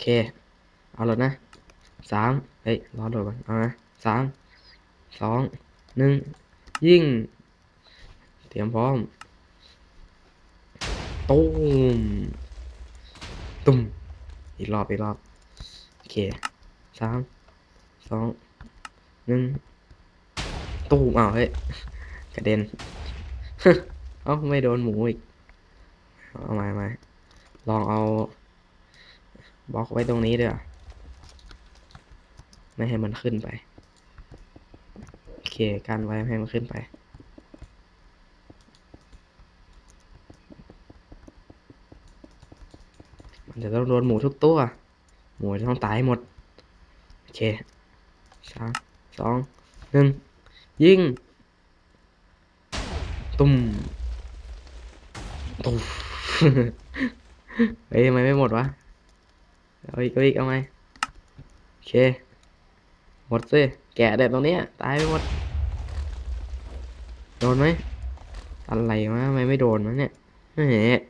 เค เอาแล้วนะสามเฮ้ยรอโดดก่อนเอานะสามสองหนึ่งยิงเตรียมพร้อมตูมตุ้มอีกรอบอีกรอบโอเคสามสองหนึ่งตูมอ้าวเฮ้ยกระเด็นเอ้าไม่โดนหมูอีกเอามามาลองเอา บล็อกไว้ตรงนี้ด้วยไม่ให้มันขึ้นไป โอเคกันไว้ไม่ให้มันขึ้นไป มันจะต้องโดนหมูทุกตัว หมูจะต้องตายหมด โอเคสามสองหนึ่งยิง ตุ้มตุ้มเฮ้ยทำไมไม่หมดวะ เอาอีกเอาอีกเอาไหมโอเค หมดสิแกะเด็ดตรงนี้ตายไปหมด โดนไหมอะไรวะทำไมไม่โดนวะเนี่ยเฮ้ย